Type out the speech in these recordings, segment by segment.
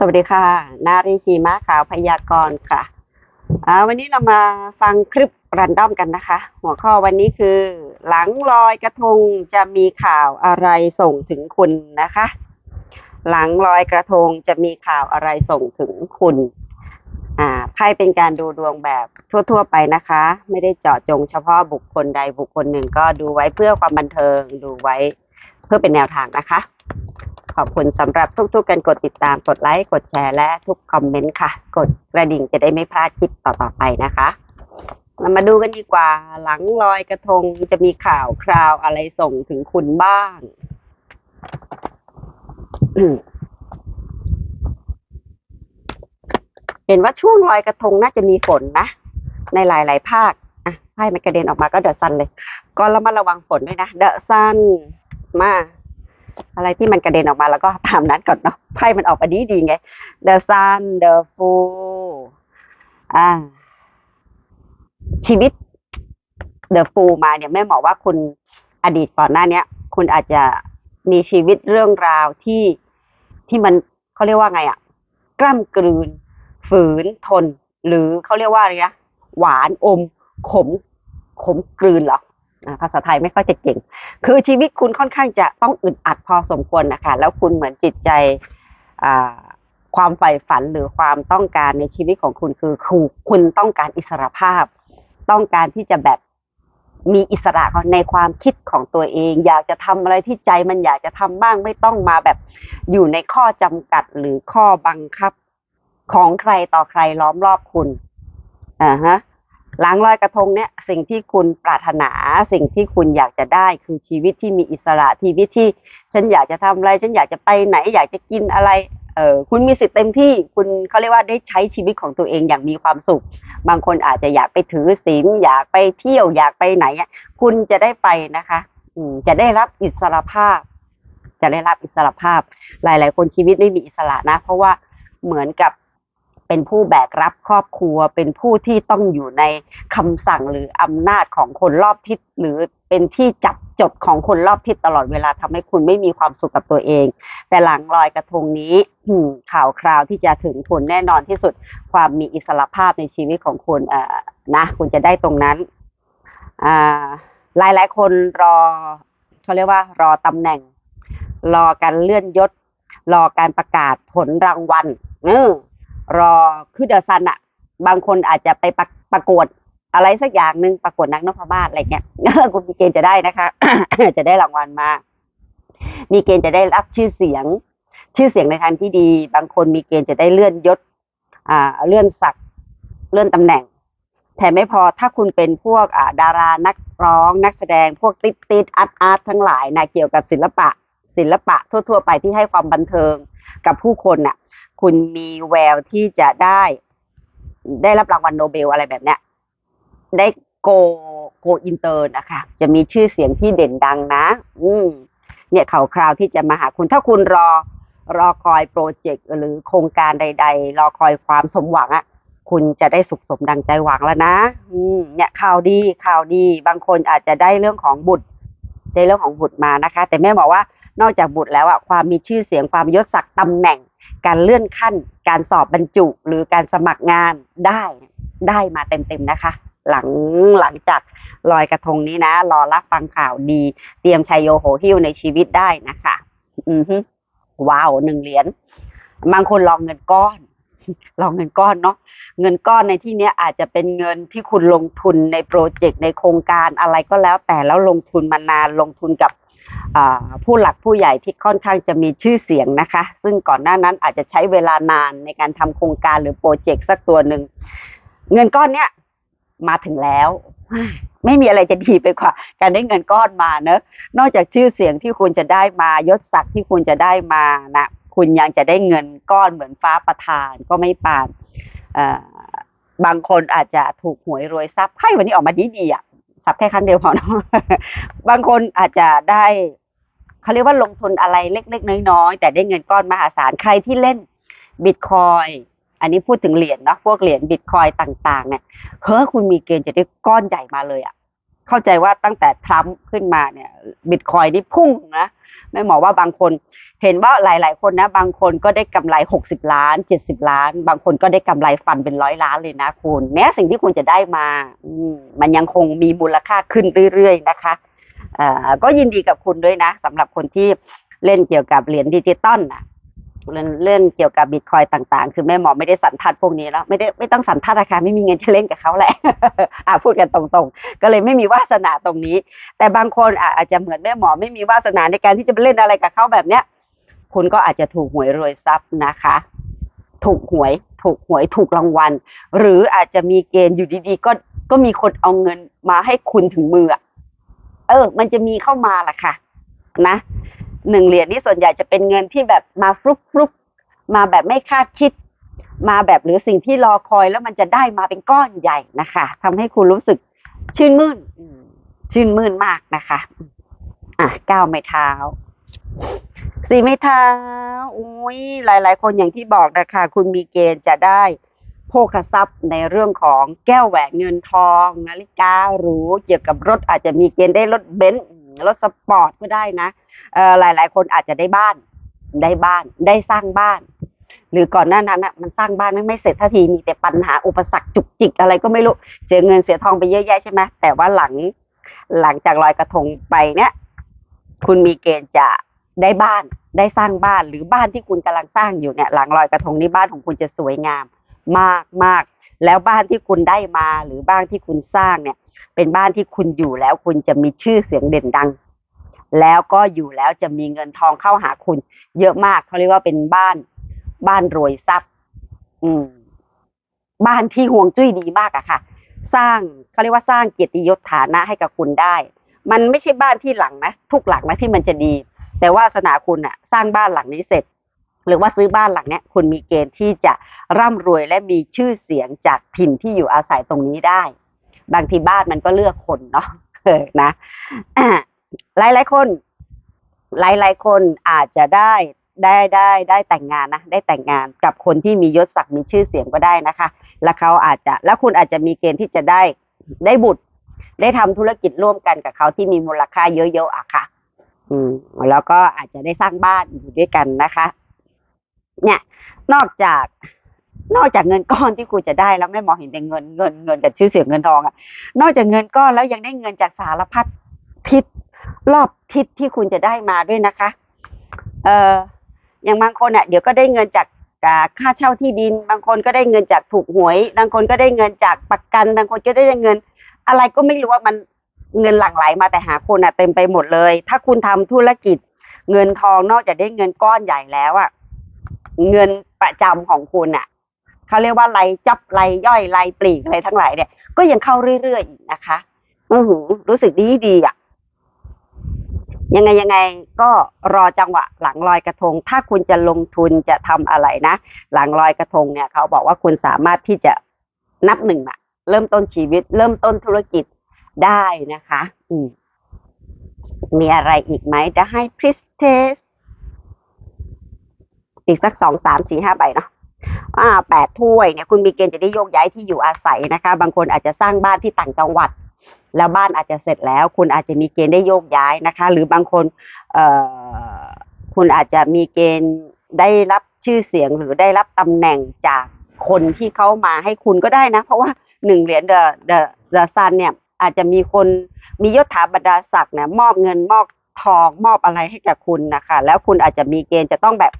สวัสดีค่ะ นารีทีม้าขาวพยากรณ์ค่ะอ่าวันนี้เรามาฟังคลิปรันด้อมกันนะคะ หัวข้อวันนี้คือ หลังลอยกระทงจะมีข่าวอะไรส่งถึงคุณนะคะ หลังลอยกระทงจะมีข่าวอะไรส่งถึงคุณอ่าไพ่เป็นการดูดวงแบบทั่ว ๆ ไปนะคะ ไม่ได้เจาะจงเฉพาะบุคคลใดบุคคลหนึ่งก็ดูไว้เพื่อความบันเทิง ดูไว้เพื่อเป็นแนวทางนะคะ ขอบคุณสำหรับทุกๆการกดติดตามกดไลค์กดแชร์และทุกคอมเมนต์ค่ะ กดกระดิ่งจะได้ไม่พลาดคลิปต่อๆไปนะคะ เรามาดูกันดีกว่าหลังลอยกระทงจะมีข่าวคราวอะไรส่งถึงคุณบ้าง เห็นว่าช่วงลอยกระทงน่าจะมีฝนนะ ในหลาย ๆ ภาคอะไพ่มันกระเด็นออกมาก็เดอะซันเลย ก็ระมัดระวังฝนด้วยนะ เดอะซันมา อะไรที่มันกระเด็นออกมาแล้วก็ตามนั้นก่อนเนาะไพ่มันออกมาดีดีไง The Sun The Fool อ่า ชีวิต The Fool มาเนี่ยแม่บอกว่าคุณอดีตก่อนหน้าเนี้ย คุณอาจจะมีชีวิตเรื่องราวที่ที่มันเขาเรียกว่าไงอะกล้ำกลืน ฝืนทน หรือเขาเรียกว่าอะไรนะหวานอม ขมขมกลืนเหรอ ภาษาไทยไม่ค่อยจะเก่ง คือชีวิตคุณค่อนข้างจะต้องอึดอัดพอสมควรนะคะ แล้วคุณเหมือนจิตใจความใฝ่ฝันหรือความต้องการในชีวิตของคุณคือคุณคุณต้องการอิสรภาพ ต้องการที่จะแบบมีอิสระในความคิดของตัวเอง อยากจะทำอะไรที่ใจมันอยากจะทำบ้างไม่ต้องมาแบบอยู่ในข้อจำกัดหรือข้อบังคับของใครต่อใครล้อมรอบคุณอ่าฮะ หลังลอยกระทงเนี่ยสิ่งที่คุณปรารถนาสิ่งที่คุณอยากจะได้คือชีวิตที่มีอิสระชีวิตที่ ฉันอยากจะทำอะไร ฉันอยากจะไปไหน อยากจะกินอะไรเออคุณมีสิทธิ์เต็มที่คุณเขาเรียกว่าได้ใช้ชีวิตของตัวเองอย่างมีความสุข บางคนอาจจะอยากไปถือศีลอยากไปเที่ยวอยากไปไหน คุณจะได้ไปนะคะอืจะได้รับอิสระภาพ จะได้รับอิสระภาพ หลาย ๆ คนชีวิตไม่มีอิสระนะ เพราะว่าเหมือนกับ เป็นผู้แบกรับครอบครัว เป็นผู้ที่ต้องอยู่ในคำสั่งหรืออำนาจของคนรอบทิศหรือเป็นที่จับจดของคนรอบทิศตลอดเวลาทำให้คุณไม่มีความสุขกับตัวเอง แต่หลังลอยกระทงนี้ข่าวคราวที่จะถึงคุณแน่นอนที่สุด ความมีอิสรภาพในชีวิตของคุณอ่อนะ คุณจะได้ตรงนั้นอ่าหลายหลายคนรอเขาเรียกว่ารอตำแหน่ง รอการเลื่อนยศ รอการประกาศผลรางวัลเออ รอคือเดอะซันอะบางคนอาจจะไปประประกวดอะไรสักอย่างหนึ่งประกวดนางนพมาศอะไรเงี้ยคุณมีเกณฑ์จะได้นะคะ จะได้รางวัลมา มีเกณฑ์จะได้รับชื่อเสียง ชื่อเสียงในทางที่ดี บางคนมีเกณฑ์จะได้เลื่อนยศอ่าเลื่อนศักดิ์เลื่อนตำแหน่งแถมไม่พอถ้าคุณเป็นพวกอ่าดารานักร้อง นักแสดงพวกติดติดอาร์ตอาร์ตทั้งหลายนะเกี่ยวกับศิลปะ ศิลปะทั่ว ๆ ไปที่ให้ความบันเทิงกับผู้คนน่ะ คุณมีแววที่จะได้ ได้รับรางวัลโนเบลอะไรแบบเนี้ยได้โกโกอินเตอร์นะคะ จะมีชื่อเสียงที่เด่นดังนะ อืมเนี่ยข่าวคราวที่จะมาหาคุณถ้าคุณรอรอคอยโปรเจกต์หรือโครงการใด ๆ รอคอยความสมหวังอะ่ะ คุณจะได้สุขสมดังใจหวังแล้วนะ อืมเนี่ยข่าวดีข่าวดี บางคนอาจจะได้เรื่องของบุตรได้เรื่องของบุตรมานะคะ แต่แม่บอกว่านอกจากบุตรแล้วอะความมีชื่อเสียงความยศศักดิ์ตำแหน่ง การเลื่อนขั้น การสอบบรรจุ หรือการสมัครงานได้ได้มาเต็มๆนะคะ หลังหลังจากลอยกระทงนี้นะ รอรับฟังข่าวดี เตรียมชัยโยโหหิ้วในชีวิตได้นะคะ อือฮึว้าวหนึ่งเหรียญบางคนลองเงินก้อนลองเงินก้อนเนาะเงินก้อนในที่เนี้ยอาจจะเป็นเงินที่คุณลงทุนในโปรเจกต์ในโครงการอะไรก็แล้วแต่แล้วลงทุนมานานลงทุนกับ ผู้หลักผู้ใหญ่ที่ค่อนข้างจะมีชื่อเสียงนะคะ ซึ่งก่อนหน้านั้นอาจจะใช้เวลานานในการทำโครงการหรือโปรเจกต์สักตัวหนึ่งเงินก้อนเนี้ยมาถึงแล้ว ไม่มีอะไรจะดีไปกว่า การได้เงินก้อนมาเนอะนอกจากชื่อเสียงที่คุณจะได้มายศศักดิ์ที่คุณจะได้มานะคุณยังจะได้เงินก้อนเหมือนฟ้าประทานก็ไม่ปานบางคนอาจจะถูกหวยรวยทรัพย์ไพ่วันนี้ออกมาดีดีอะ สับแค่ครั้งเดียวพอเนาะบางคนอาจจะได้เขาเรียกว่าลงทุนอะไรเล็กๆน้อยๆแต่ได้เงินก้อนมหาศาลใครที่เล่นบิตคอยอันนี้พูดถึงเหรียญเนาะพวกเหรียญบิตคอยต่าง ๆ เนี่ยเฮ้ยคุณมีเกณฑ์จะได้ก้อนใหญ่มาเลยอะ่ะ เข้าใจว่าตั้งแต่ทรัมป์ขึ้นมาเนี่ยบิตคอยนี่พุ่งนะ แม่หมอว่าบางคนเห็นว่าหลาย ๆ คนนะ บางคนก็ได้กำไร 60 ล้าน 70 ล้าน บางคนก็ได้กำไรฟันเป็นร้อยล้านเลยนะคุณแม้สิ่งที่คุณจะได้มาอืมมันยังคงมีมูลค่าขึ้นเรื่อย ๆ นะคะอ่อก็ยินดีกับคุณด้วยนะสำหรับคนที่เล่นเกี่ยวกับเหรียญดิจิตอลนะ เล่นเล่นเกี่ยวกับบิตคอยต่างๆ คือแม่หมอไม่ได้สันทัดพวกนี้แล้วไม่ได้ไม่ต้องสันทัดราคาไม่มีเงินจะเล่นกับเขาแหละอะพูดกันตรงๆ ก็เลยไม่มีวาสนาตรงนี้ แต่บางคนอะอาจจะเหมือนแม่หมอไม่มีวาสนาในการที่จะไปเล่นอะไรกับเขาแบบเนี้ย คุณก็อาจจะถูกหวยรวยทรัพย์นะคะ ถูกหวย ถูกหวยถูกรางวัล หรืออาจจะมีเกณฑ์อยู่ดีๆ ก็ก็มีคนเอาเงินมาให้คุณถึงมือเออ มันจะมีเข้ามาล่ะค่ะ นะ หนึ่งเหรียญนี่ส่วนใหญ่จะเป็นเงินที่แบบมาฟลุกฟลุกมาแบบไม่คาดคิด มาแบบหรือสิ่งที่รอคอยแล้วมันจะได้มาเป็นก้อนใหญ่นะคะทำให้คุณรู้สึกชื่นมื่นชื่นมื่นมากนะคะ อะก้าวไม่เท้าสี่ไม้เท้าอุ้ยหลาย ๆ คนอย่างที่บอกนะคะ คุณมีเกณฑ์จะได้โภคทรัพย์ในเรื่องของแก้วแหวนเงินทอง นาฬิกาหรูเกี่ยวกับรถอาจจะมีเกณฑ์ได้รถเบนซ์ รถสปอร์ตก็ได้นะเอ่อหลายๆคนอาจจะได้บ้าน ได้บ้าน ได้สร้างบ้าน หรือก่อนหน้านั้นอะมันสร้างบ้านไม่ไม่เสร็จทันทีมีแต่ปัญหาอุปสรรคจุกจิกอะไรก็ไม่รู้เสียเงินเสียทองไปเยอะแยะใช่ไหมแต่ว่าหลังหลังจากลอยกระทงไปเนี่ยคุณมีเกณฑ์จะได้บ้านได้สร้างบ้านหรือบ้านที่คุณกำลังสร้างอยู่เนี่ยหลังลอยกระทงนี้บ้านของคุณจะสวยงาม มากมาก แล้วบ้านที่คุณได้มาหรือบ้านที่คุณสร้างเนี่ย เป็นบ้านที่คุณอยู่แล้วคุณจะมีชื่อเสียงเด่นดัง แล้วก็อยู่แล้วจะมีเงินทองเข้าหาคุณ เยอะมากเขาเรียกว่าเป็นบ้านบ้านรวยทรัพย์ อืม บ้านที่ห่วงจุ้ยดีมากอะค่ะ สร้างเขาเรียกว่าสร้างเกียรติยศฐานะให้กับคุณได้ มันไม่ใช่บ้านที่หลังนะทุกหลังนะที่มันจะดี แต่ว่าสนาคุณอะสร้างบ้านหลังนี้เสร็จ หรือว่าซื้อบ้านหลังเนี้ยคุณมีเกณฑ์ที่จะร่ำรวยและมีชื่อเสียงจากถิ่นที่อยู่อาศัยตรงนี้ได้ บางทีบ้านมันก็เลือกคนเนาะเออนะหลายหลายคน หลายหลายคนอาจจะได้ได้ได้ได้แต่งงานนะได้แต่งงานกับคนที่มียศศักดิ์มีชื่อเสียงก็ได้นะคะ แล้วเขาอาจจะแล้วคุณอาจจะมีเกณฑ์ที่จะได้ได้บุตร ได้ทำธุรกิจร่วมกันกับเขาที่มีมูลค่าเยอะๆอะค่ะ อืมแล้วก็อาจจะได้สร้างบ้านอยู่ด้วยกันนะคะ เนี่ยนอกจากนอกจากเงินก้อนที่คุณจะได้แล้วไม่มองเห็นแต่เงินเงินเงินกับชื่อเสียงเงินทองอะนอกจากเงินก้อนแล้วยังได้เงินจากสารพัดทิศรอบทิศที่คุณจะได้มาด้วยนะคะ เอ่ออย่างบางคนอะเดี๋ยวก็ได้เงินจากค่าเช่าที่ดิน บางคนก็ได้เงินจากถูกหวย บางคนก็ได้เงินจากประกัน บางคนก็ได้เงิน อะไรก็ไม่รู้ว่ามันเงินหลั่งไหลมาแต่หาคนอะเต็มไปหมดเลย ถ้าคุณทำธุรกิจเงินทองนอกจากได้เงินก้อนใหญ่แล้วอะ เงินประจำของคุณอะเขาเรียกว่าไรายจับไรายย่อยไรายปลีกอะไรทั้งหลายเนี่ย ก็ยังเข้าเรื่อยๆอีกนะคะอือหือรู้สึกดีดีอะ ยังไงยังไงก็รอจังหวะ หลังลอยกระทง ถ้าคุณจะลงทุนจะทำอะไรนะ หลังลอยกระทงเนี่ยเขาบอกว่าคุณสามารถที่จะนับหนึ่งอะเริ่มต้นชีวิต เริ่มต้นธุรกิจได้นะคะ อืมมีอะไรอีกไหมจะให้พริสเทส อีกสักสองสามสี่ห้าใบเนาะอ่าแปดถ้วยเนี่ยคุณมีเกณฑ์จะได้โยกย้ายที่อยู่อาศัยนะคะ บางคนอาจจะสร้างบ้านที่ต่างจังหวัด แล้วบ้านอาจจะเสร็จแล้ว คุณอาจจะมีเกณฑ์ได้โยกย้ายนะคะ หรือบางคนเอ่อคุณอาจจะมีเกณฑ์ได้รับชื่อเสียงหรือได้รับตำแหน่งจากคนที่เขามาให้คุณก็ได้นะ เพราะว่าหนึ่งเหรียญเดอะเดอะเดอะซันเนี่ยอาจจะมีคนมียศถาบรรดาศักดิ์เนี่ยมอบเงินมอบทองมอบอะไรให้กับคุณนะคะ แล้วคุณอาจจะมีเกณฑ์จะต้องแบบ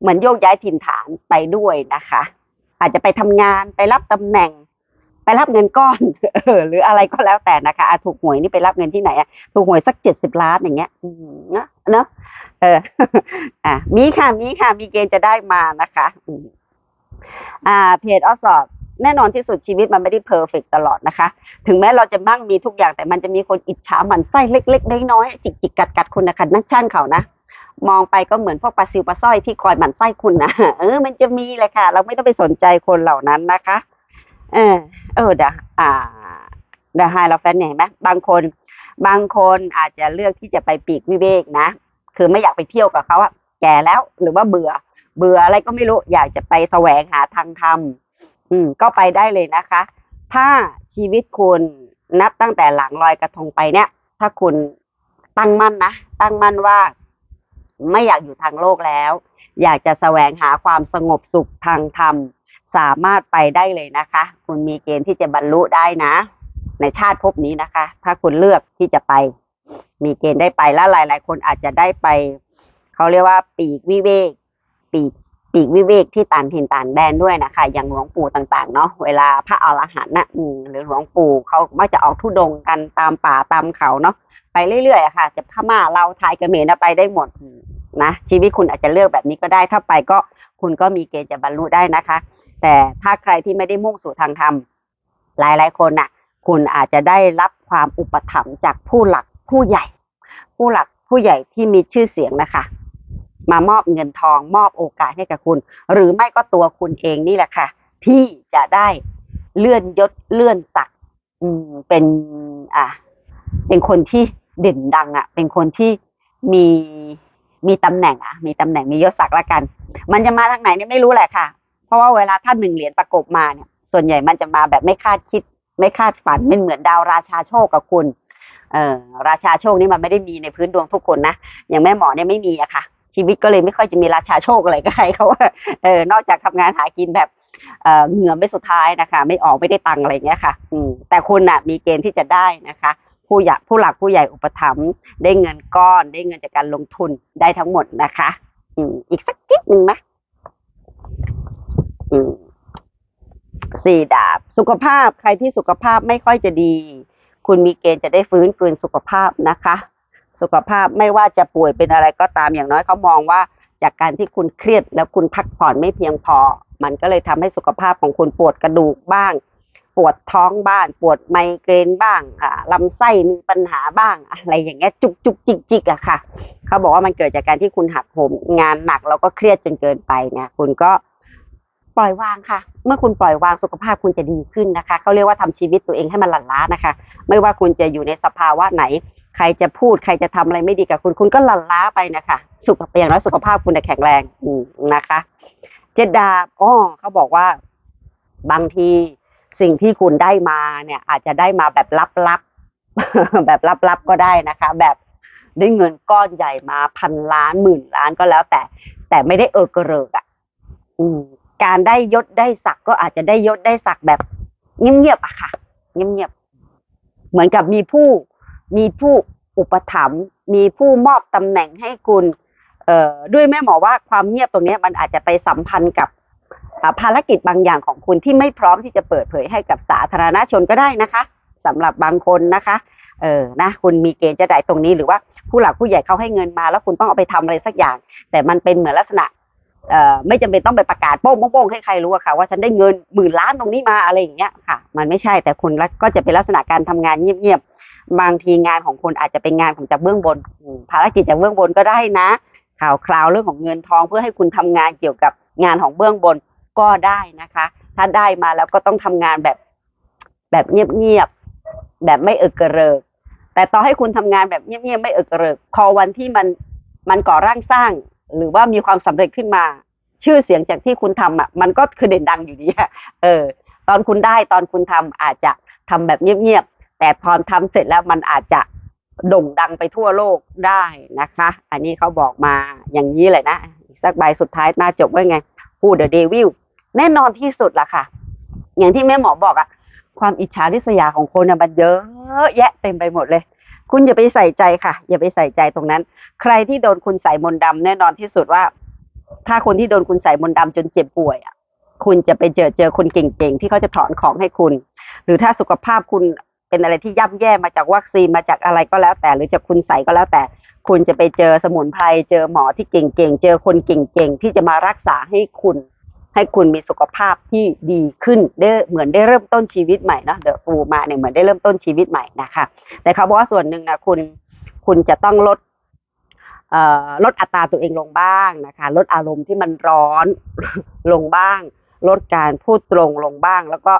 เหมือนโยกย้ายถิ่นฐานไปด้วยนะคะ อาจจะไปทำงานไปรับตำแหน่ง ไปรับเงินก้อนเออหรืออะไรก็แล้วแต่นะคะอะถูกหวยนี่ไปรับเงินที่ไหนอะถูกหวยสักเจ็ดสิบล้านอย่างเงี้ยเนอะเนอะเอออะมีค่ะมีค่ะมีเกณฑ์จะได้มานะคะอ่าเพจออสอบแน่นอนที่สุดชีวิตมันไม่ได้เพอร์เฟกตลอดนะคะ ถึงแม้เราจะมั่งมีทุกอย่างแต่มันจะมีคนอิจฉาหมันไส้เล็ก ๆ น้อยๆจิกจิกกัดกัดๆคุณนะคะนั่นช่างเขานะ มองไปก็เหมือนพวกปลาซิวปลาสร้อยที่คอยหมั่นไส้คุณนะเออ มันจะมีแหละค่ะ เราไม่ต้องไปสนใจคนเหล่านั้นนะคะ เออ เออเดะอ่าเดะไฮเราแฟนเนี่ยเห็นไหมบางคน บางคนอาจจะเลือกที่จะไปปีกวิเวกนะ คือไม่อยากไปเที่ยวกับเขาอะแก่แล้วหรือว่าเบื่อ เบื่ออะไรก็ไม่รู้ อยากจะไปแสวงหาทางธรรมอืม ก็ไปได้เลยนะคะ ถ้าชีวิตคุณนับตั้งแต่หลังลอยกระทงไปเนี่ย ถ้าคุณตั้งมั่นนะ ตั้งมั่นว่า ไม่อยากอยู่ทางโลกแล้ว อยากจะแสวงหาความสงบสุขทางธรรม สามารถไปได้เลยนะคะ คุณมีเกณฑ์ที่จะบรรลุได้นะ ในชาติภพนี้นะคะ ถ้าคุณเลือกที่จะไป มีเกณฑ์ได้ไปแล้วหลาย ๆ คนอาจจะได้ไป เขาเรียกว่าปีกวิเวก ปีกปีกวิเวกที่ต่างถิ่นต่างแดนด้วยนะคะ อย่างหลวงปู่ต่างๆเนาะเวลาพระอรหันต์นะหรือหลวงปู่เขามักจะออกทุดงกันตามป่าตามเขาเนาะ ไปเรื่อยๆค่ะจะพม่าเราไทยเขมรนไปได้หมดนะชีวิตคุณอาจจะเลือกแบบนี้ก็ได้ ถ้าไปก็คุณก็มีเกณฑ์จะบรรลุได้นะคะ แต่ถ้าใครที่ไม่ได้มุ่งสู่ทางธรรมหลายๆคนน่ะ คุณอาจจะได้รับความอุปถัมภ์จากผู้หลักผู้ใหญ่ ผู้หลักผู้ใหญ่ที่มีชื่อเสียงนะคะ มามอบเงินทองมอบโอกาสให้กับคุณ หรือไม่ก็ตัวคุณเองนี่แหละค่ะ ที่จะได้เลื่อนยศเลื่อนศักดิ์เป็นอะเป็นคนที่ เด่นดังอะ เป็นคนที่มีมีตำแหน่งอะ มีตำแหน่งมียศศักดิ์ละกัน มันจะมาทางไหนเนี่ยไม่รู้แหละค่ะ เพราะว่าเวลาถ้านหนึ่งเหรียญประกบมาเนี่ย ส่วนใหญ่มันจะมาแบบไม่คาดคิด ไม่คาดฝันไม่เหมือนดาวราชาโชคกับคุณเอ่อราชาโชคนี่มันไม่ได้มีในพื้นดวงทุกคนนะอย่างแม่หมอเนี่ยไม่มีอะค่ะ ชีวิตก็เลยไม่ค่อยจะมีราชาโชคอะไรกับใครเขาว่าเออนอกจากทำงานหากินแบบเออเหงื่อไม่สุดท้ายนะคะ ไม่ออกไม่ได้ตังอะไรเงี้ยค่ะอืมแต่คุณน่ะมีเกณฑ์ที่จะได้นะคะ ผู้ใหญ่ผู้หลักผู้ใหญ่อุปถัมภ์ได้เงินก้อนได้เงินจากการลงทุนได้ทั้งหมดนะคะอืมอีกสักจิ๊ดหนึ่งไหมอืมสี่ดาบ สุขภาพใครที่สุขภาพไม่ค่อยจะดี คุณมีเกณฑ์จะได้ฟื้นคืนสุขภาพนะคะ สุขภาพไม่ว่าจะป่วยเป็นอะไรก็ตามอย่างน้อยเขามองว่า จากการที่คุณเครียดแล้วคุณพักผ่อนไม่เพียงพอ มันก็เลยทำให้สุขภาพของคุณปวดกระดูกบ้าง ปวดท้องบ้าง ปวดไมเกรนบ้างอ่าลำไส้มีปัญหาบ้างอะไรอย่างเงี้ยจุกจุกจิกจิกอะค่ะ เขาบอกว่ามันเกิดจากการที่คุณหักโหมงานหนักแล้วก็เครียดจนเกินไปเนี่ยคุณก็ปล่อยวางค่ะ เมื่อคุณปล่อยวางสุขภาพคุณจะดีขึ้นนะคะ เขาเรียกว่าทำชีวิตตัวเองให้มันหลั่นล้านะคะ ไม่ว่าคุณจะอยู่ในสภาวะไหน ใครจะพูดใครจะทำอะไรไม่ดีกับคุณ คุณก็หลั่นล้าไปนะคะ สุขอย่างน้อยสุขภาพคุณจะแข็งแรงอืนะคะ เจดดาบอ๋อเขาบอกว่า บางที สิ่งที่คุณได้มาเนี่ย อาจจะได้มาแบบลับๆแบบลับๆก็ได้นะคะ แบบได้เงินก้อนใหญ่มาพันล้านหมื่นล้านก็แล้วแต่ แต่ไม่ได้เออกระเริกอะการได้ยศได้ศักดิ์ก็อาจจะได้ยศได้ศักดิ์แบบ เงียบๆอะค่ะ เงียบๆเหมือนกับมีผู้มีผู้อุปถัมภ์มีผู้มอบตำแหน่งให้คุณ เอ่อด้วยแม่หมอว่าความเงียบตรงนี้มันอาจจะไปสัมพันธ์กับ ภารกิจบางอย่างของคุณที่ไม่พร้อมที่จะเปิดเผยให้กับสาธารณชนก็ได้นะคะสำหรับบางคนนะคะเออนะคุณมีเกณฑ์จะได้ตรงนี้หรือว่าผู้หลักผู้ใหญ่เขาให้เงินมา แล้วคุณต้องเอาไปทำอะไรสักอย่าง แต่มันเป็นเหมือนลักษณะเอ่อไม่จำเป็นต้องไปประกาศโป้งโป้งให้ใครรู้อะค่ะว่าฉันได้เงินหมื่นล้านตรงนี้มาอะไรอย่างเงี้ยค่ะ มันไม่ใช่แต่คุณก็จะเป็นลักษณะการทำงานเงียบๆบางทีงานของคุณอาจจะเป็นงานของจากเบื้องบน ภารกิจจากเบื้องบนก็ได้นะ ข่าวคราวเรื่องของเงินทองเพื่อให้คุณทำงานเกี่ยวกับงานของเบื้องบน ก็ได้นะคะ ถ้าได้มาแล้วก็ต้องทำงานแบบแบบเงียบๆแบบไม่เอิกระเริก แต่ต่อให้คุณทำงานแบบเงียบๆไม่เอิกระเริก พอวันที่มันมันก่อร่างสร้าง หรือว่ามีความสำเร็จขึ้นมา ชื่อเสียงจากที่คุณทำอะ มันก็คือเด่นดังอยู่ดีเออ ตอนคุณได้ตอนคุณทำอาจจะทำแบบเงียบๆแต่พอทำเสร็จแล้วมันอาจจะโด่งดังไปทั่วโลกได้นะคะ อันนี้เขาบอกมาอย่างนี้เลยนะ อีกสักใบสุดท้ายหน้าจบว่าไงพูดเดอะเดวิล แน่นอนที่สุดล่ะค่ะ อย่างที่แม่หมอบอกอะความอิจฉาริษยาของคนอะมันเยอะแยะเต็มไปหมดเลย คุณอย่าไปใส่ใจค่ะ อย่าไปใส่ใจตรงนั้น ใครที่โดนคุณใส่มนต์ดำแน่นอนที่สุดว่า ถ้าคนที่โดนคุณใส่มนต์ดำจนเจ็บป่วยอะคุณจะไปเจอเจอคนเก่งๆที่เขาจะถอนของให้คุณ หรือถ้าสุขภาพคุณเป็นอะไรที่ย่ำแย่มาจากวัคซีนมาจากอะไรก็แล้วแต่ หรือจากคุณใส่ก็แล้วแต่ คุณจะไปเจอสมุนไพรเจอหมอที่เก่งๆเจอคนเก่งๆที่จะมารักษาให้คุณ ให้คุณมีสุขภาพที่ดีขึ้นได้เหมือนได้เริ่มต้นชีวิตใหม่นะเดอะฟูมาเนี่ยเหมือนได้เริ่มต้นชีวิตใหม่นะคะแต่เขาบอกว่าส่วนหนึ่งนะคุณคุณจะต้องลดเอ่อลดอัตราตัวเองลงบ้างนะคะลดอารมณ์ที่มันร้อนลงบ้าง ลดการพูดตรงลงบ้าง แล้วก็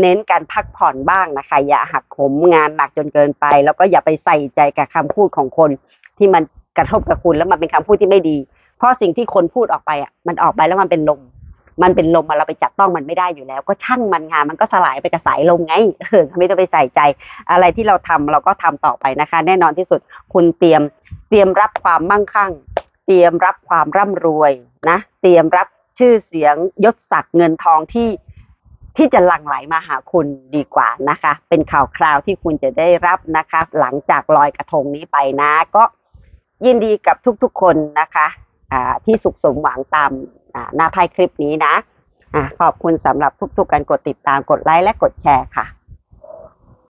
เน้นการพักผ่อนบ้างนะคะ อย่าหักโหมงานหนักจนเกินไป แล้วก็อย่าไปใส่ใจกับคำพูดของคน ที่มันกระทบกับคุณแล้วมันเป็นคำพูดที่ไม่ดี เพราะสิ่งที่คนพูดออกไปอะมันออกไปแล้วมันเป็นลม มันเป็นลมอะเราไปจับต้องมันไม่ได้อยู่แล้ว ก็ช่างมันงานมันก็สลายไปกับสายลมไงเออไม่ต้องไปใส่ใจ อะไรที่เราทำเราก็ทำต่อไปนะคะ แน่นอนที่สุดคุณเตรียมเตรียมรับความมั่งคั่ง เตรียมรับความร่ำรวยนะ เตรียมรับชื่อเสียงยศศักดิ์เงินทองที่ที่จะหลั่งไหลมาหาคุณดีกว่านะคะ เป็นข่าวคราวที่คุณจะได้รับนะคะ หลังจากลอยกระทงนี้ไปนะ ก็ยินดีกับทุกๆคนนะคะที่สุขสมหวังตาม หน้าไพ่คลิปนี้นะขอบคุณสำหรับทุกๆการกดติดตามกดไลค์และกดแชร์ค่ะ